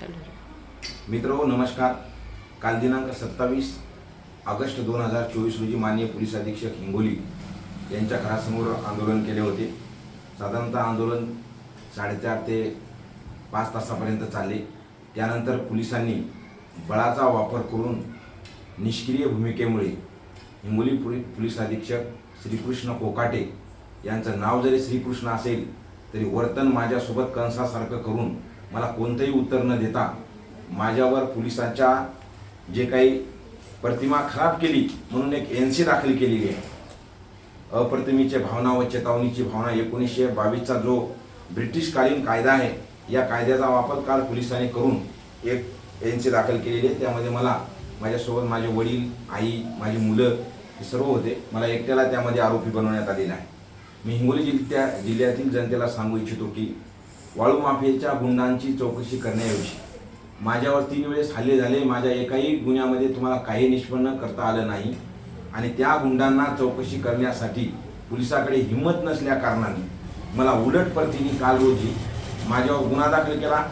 मित्र नमस्कार. काल दिनांक सत्तावीस ऑगस्ट दोन हजार चोवीस रोजी माननीय पोलीस अधीक्षक हिंगोली यांच्या घरासमोर आंदोलन केले होते. साधारणतः आंदोलन साडेचार ते पाच तासापर्यंत चालले. त्यानंतर पोलिसांनी बळाचा वापर करून निष्क्रिय भूमिकेमुळे हिंगोली पोली पोलीस अधीक्षक श्रीकृष्ण कोकाटे यांचं नाव जरी श्रीकृष्ण असेल तरी वर्तन माझ्यासोबत कंसासारखं करून मला कोणतंही उत्तर न देता माझ्यावर पोलिसांच्या जे काही प्रतिमा खराब केली म्हणून एक एन सी दाखल केलेली आहे. अप्रतिमेच्या भावना व चेतावणीची भावना एकोणीसशे बावीसचा जो ब्रिटिशकालीन कायदा आहे या कायद्याचा वापर काल पोलिसांनी करून एक एन सी दाखल केलेली आहे. त्यामध्ये मला माझ्यासोबत माझे वडील आई माझी मुलं हे सर्व होते. मला एकट्याला त्यामध्ये आरोपी बनवण्यात आलेला आहे. मी हिंगोली जिल्ह्या जिल्ह्यातील जनतेला सांगू इच्छितो की वाळू माफियाच्या गुंडांची चौकशी करण्याऐवजी. माझ्यावर तीन वेळेस हल्ले झाले माझ्या एकाही गुन्ह्यामध्ये तुम्हाला काही निष्पन्न करता आलं नाही. आणि त्या गुंडांना चौकशी करण्यासाठी पोलिसाकडे हिंमत नसल्या कारणाने मला उलट परतीने काल रोजी माझ्यावर गुन्हा दाखल केला.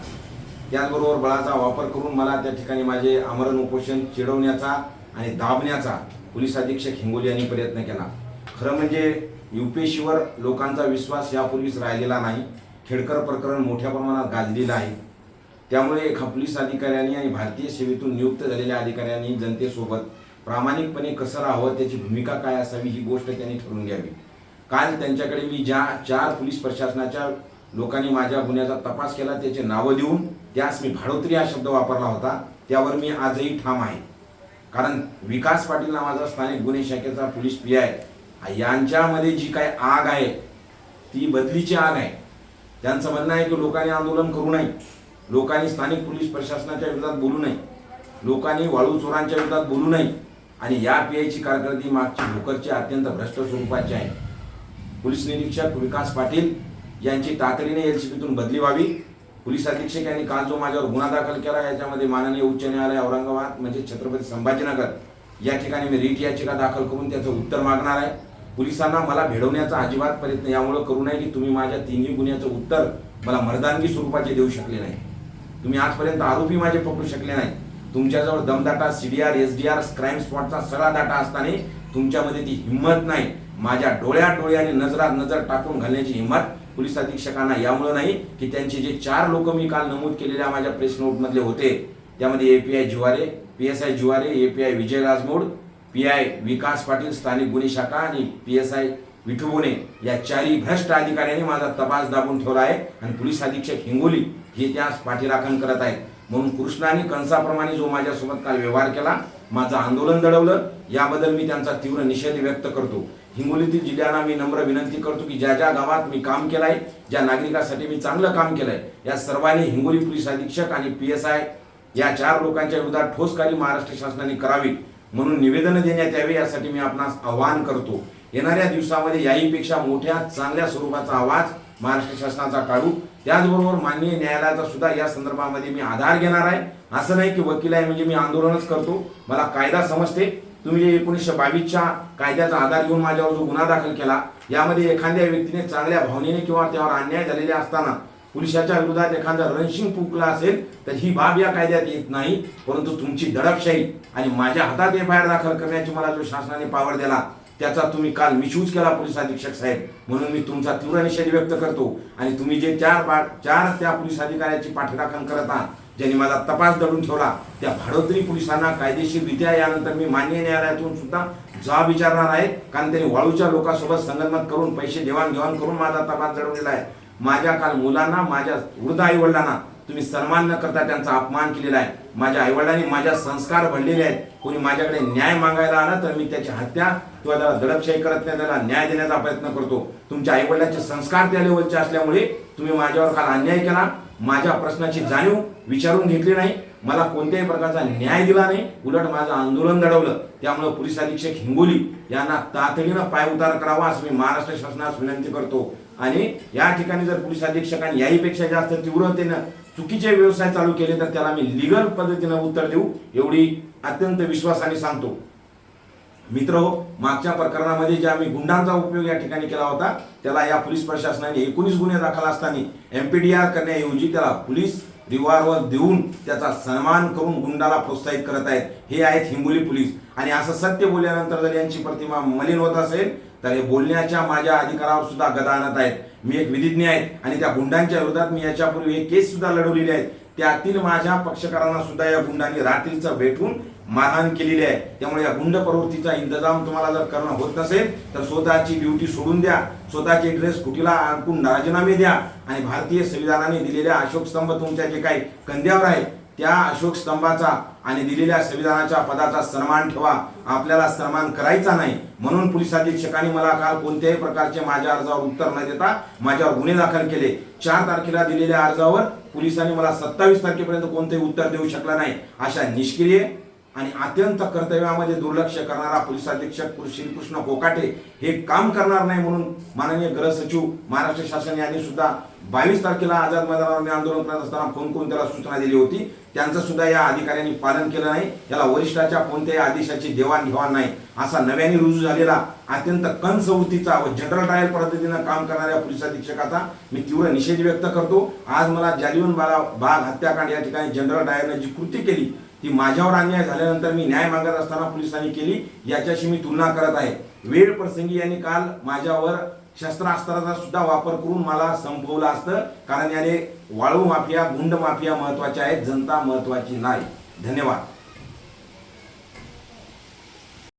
त्याचबरोबर बळाचा वापर करून मला त्या ठिकाणी माझे आमरण उपोषण चिडवण्याचा आणि दाबण्याचा पोलीस अधीक्षक हिंगोली यांनी प्रयत्न केला. खरं म्हणजे युपीएससीवर लोकांचा विश्वास यापूर्वीच राहिलेला नाही. खेडकर प्रकरण मोठ्या प्रमाणात गाजलेलं आहे. त्यामुळे एका पोलीस अधिकाऱ्यांनी आणि भारतीय सेवेतून नियुक्त झालेल्या अधिकाऱ्यांनी जनतेसोबत प्रामाणिकपणे कसं राहावं त्याची भूमिका काय असावी ही गोष्ट त्यांनी ठरवून घ्यावी. काल त्यांच्याकडे मी ज्या चार पोलीस प्रशासनाच्या लोकांनी माझ्या गुन्ह्याचा तपास केला त्याचे नावं देऊन त्यास मी भाडोत्री हा शब्द वापरला होता त्यावर मी आजही ठाम आहे. कारण विकास पाटील नावाचा स्थानिक गुन्हे शाखेचा पोलीस पी आय यांच्यामध्ये जी काय आग आहे ती बदलीची आग आहे. त्यांचं म्हणणं आहे की लोकांनी आंदोलन करू नये. लोकांनी स्थानिक पोलीस प्रशासनाच्या विरोधात बोलू नये. लोकांनी वाळू चोरांच्या विरोधात बोलू नये. आणि या पी आयची कारकिर्दी मागची भोकरची अत्यंत भ्रष्ट स्वरूपाची आहे. पोलीस निरीक्षक विकास पाटील यांची तातडीने एलसीबीतून बदली व्हावी. पोलीस अधीक्षक यांनी काल जो माझ्यावर गुन्हा दाखल केला याच्यामध्ये माननीय उच्च न्यायालय औरंगाबाद म्हणजे छत्रपती संभाजीनगर या ठिकाणी मी रीट याचिका दाखल करून त्याचं उत्तर मागणार आहे. पोलिसांना मला भेडवण्याचा अजिबात प्रयत्न यामुळे करू नये की तुम्ही माझ्या तिन्ही गुन्ह्याचं उत्तर मला मर्दानगी स्वरूपाचे देऊ शकले नाही. तुम्ही आजपर्यंत आरोपी माझे पकडू शकले नाही. तुमच्याजवळ दमदाटा सीडीआर आर क्राईम स्पॉटचा सगळा डाटा असताना तुमच्यामध्ये ती हिंमत नाही. माझ्या डोळ्यात डोळ्याने नजरात नजर टाकून घालण्याची हिंमत पोलीस अधीक्षकांना यामुळे नाही की त्यांचे जे चार लोक मी काल नमूद केलेल्या माझ्या प्रेस नोटमधले होते त्यामध्ये API Jiware P S I Jiware API Vijay Rajmod P I Vikas Patil स्थानिक गुन्हे शाखा आणि पी एस आय विठू बोने या चारही भ्रष्ट अधिकाऱ्यांनी माझा तपास दाबून ठेवला आहे आणि पोलीस अधीक्षक हिंगोली हे त्यास पाठीराखण करत आहेत. म्हणून कृष्णाने कंसाप्रमाणे जो माझ्यासोबत काल व्यवहार केला माझं आंदोलन दडवलं याबद्दल मी त्यांचा तीव्र निषेध व्यक्त करतो. हिंगोलीतील जिल्ह्यांना मी नम्र विनंती करतो की ज्या ज्या गावात मी काम केलंय ज्या नागरिकासाठी मी चांगलं काम केलंय या सर्वांनी हिंगोली पोलीस अधीक्षक आणि पी एस आय या चार लोकांच्या विरोधात ठोस कार्य महाराष्ट्र शासनाने करावी. म्हणून निवेदन देण्यात यावे यासाठी मी आपणास आवाहन करतो. येणाऱ्या दिवसामध्ये याहीपेक्षा मोठ्या चांगल्या स्वरूपाचा आवाज महाराष्ट्र शासनाचा काढू. त्याचबरोबर माननीय न्यायालयाचा सुद्धा या संदर्भामध्ये मी आधार घेणार आहे. असं नाही की वकील आहे म्हणजे मी आंदोलनच करतो. मला कायदा समजते. तुम्ही जे एकोणीसशे बावीसच्या कायद्याचा आधार घेऊन माझ्यावर जो गुन्हा दाखल केला यामध्ये एखाद्या व्यक्तीने चांगल्या भावनेने किंवा त्यावर अन्याय झालेले असताना पुरुषाच्या विरोधात एखादा रणशिंग फुकला असेल तर ही बाब या कायद्यात येत नाही. परंतु तुमची दडपशाही आणि माझ्या हातात एफ आय आर दाखल करण्याची मला जो शासनाने पावर दिला त्याचा तुम्ही काल मिसयूज केला पोलीस अधीक्षक साहेब. म्हणून मी तुमचा तीव्र निषेध व्यक्त करतो आणि तुम्ही जे चार बा चार त्या पोलीस अधिकाऱ्याची पाठराखण करत आहात ज्यांनी मला तपास दडून ठेवला त्या भाडोत्री पोलिसांना कायदेशीररित्या यानंतर मी मान्य न्यायालयातून सुद्धा जबाब विचारणार आहे. कारण त्यांनी वाळूच्या लोकांसोबत संगनमत करून पैसे देवाणघेवाण करून माझा तपास दडवलेला आहे. माझ्या काल मुलांना माझ्या वृद्ध आईवडिलांना तुम्ही सन्मान न करता त्यांचा अपमान केलेला आहे. माझ्या आईवडिलांनी माझ्या संस्कार भरलेले आहेत. कोणी माझ्याकडे न्याय मागायला आला तर मी त्याची हत्या किंवा त्याला दडपशाही करत नाही त्याला न्याय देण्याचा प्रयत्न करतो. तुमच्या आईवडिलांचे संस्कार त्या लेवलचे असल्यामुळे तुम्ही माझ्यावर काल अन्याय केला. माझ्या प्रश्नाची जाणीव विचारून घेतली नाही. मला कोणत्याही प्रकारचा न्याय दिला नाही. उलट माझं आंदोलन दडवलं त्यामुळे पोलीस अधीक्षक हिंगोली यांना तातडीनं पायउतार करावा असं मी महाराष्ट्र शासनास विनंती करतो. आणि या ठिकाणी जर पोलीस अधीक्षकांनी याहीपेक्षा जास्त तीव्रतेनं चुकीचे व्यवसाय चालू केले तर त्याला मी लिगल पद्धतीनं उत्तर देऊ एवढी अत्यंत विश्वासाने सांगतो. मित्र हो मागच्या प्रकरणामध्ये ज्या मी गुंडांचा उपयोग या ठिकाणी केला होता त्याला या पोलीस प्रशासनाने एकोणीस गुन्हे दाखल असताना एमपीडीआर करण्याऐवजी त्याला पोलीस रिव्हॉल्वर देऊन त्याचा सन्मान करून गुंडाला प्रोत्साहित करत आहेत. हे आहेत हिंगोली पोलीस. आणि असं सत्य बोलल्यानंतर जर यांची प्रतिमा मलिन होत असेल तर हे बोलण्याच्या माझ्या अधिकारावर सुद्धा गदा आणत आहेत. मी एक विधिज्ञ आहे आणि त्या गुंडांच्या विरोधात मी याच्यापूर्वी एक केस सुद्धा लढवलेली आहे. त्यातील माझ्या पक्षकारांना सुद्धा या गुंडांनी रात्रीचं भेटून मारहाण केलेली आहे. त्यामुळे या गुंड प्रवृत्तीचा इंतजाम तुम्हाला जर करणं होत नसेल तर स्वतःची ड्युटी सोडून द्या. स्वतःचे ड्रेस कुटीला अडकून राजीनामे द्या. आणि भारतीय संविधानाने दिलेल्या अशोक स्तंभ तुमच्या जे काही कंद्यावर आहे त्या अशोक स्तंभाचा आणि दिलेल्या संविधानाच्या पदाचा सन्मान ठेवा. आपल्याला सन्मान करायचा नाही. म्हणून पोलीस अधीक्षकांनी मला काल कोणत्याही प्रकारचे माझ्या अर्जावर उत्तर न देता माझ्यावर गुन्हे दाखल केले. चार तारखेला दिलेल्या अर्जावर पोलिसांनी मला सत्तावीस तारखेपर्यंत कोणतेही उत्तर देऊ शकला नाही. अशा निष्क्रिय आणि अत्यंत कर्तव्यामध्ये दुर्लक्ष करणारा पोलीस अधीक्षक श्रीकृष्ण कोकाटे हे काम करणार नाही म्हणून माननीय गृह सचिव महाराष्ट्र शासन यांनी सुद्धा बावीस तारखेला आझाद मैदानावर आंदोलन करत असताना फोन करून त्याला सूचना दिली होती. त्यांचं सुद्धा या अधिकाऱ्यांनी पालन केलं नाही. याला वरिष्ठाच्या कोणत्याही आदेशाची देवाणघेवाण नाही. असा नव्याने रुजू झालेला अत्यंत कंस वृत्तीचा व जनरल ट्रायल पद्धतीनं काम करणाऱ्या पोलीस अधीक्षकाचा मी तीव्र निषेध व्यक्त करतो. आज मला जालिवन बाला बाग हत्याकांड या ठिकाणी जनरल डायरनं जी कृती केली ती माझ्यावर अन्याय झाल्यानंतर मी न्याय मागत असताना पोलिसांनी केली याच्याशी मी तुलना करत आहे. वेळ प्रसंगी यांनी काल माझ्यावर शस्त्रास्त्राचा सुद्धा वापर करून मला संपवलं असतं कारण याने वाळू माफिया गुंड माफिया महत्त्वाच्या आहेत जनता महत्वाची नाही. धन्यवाद.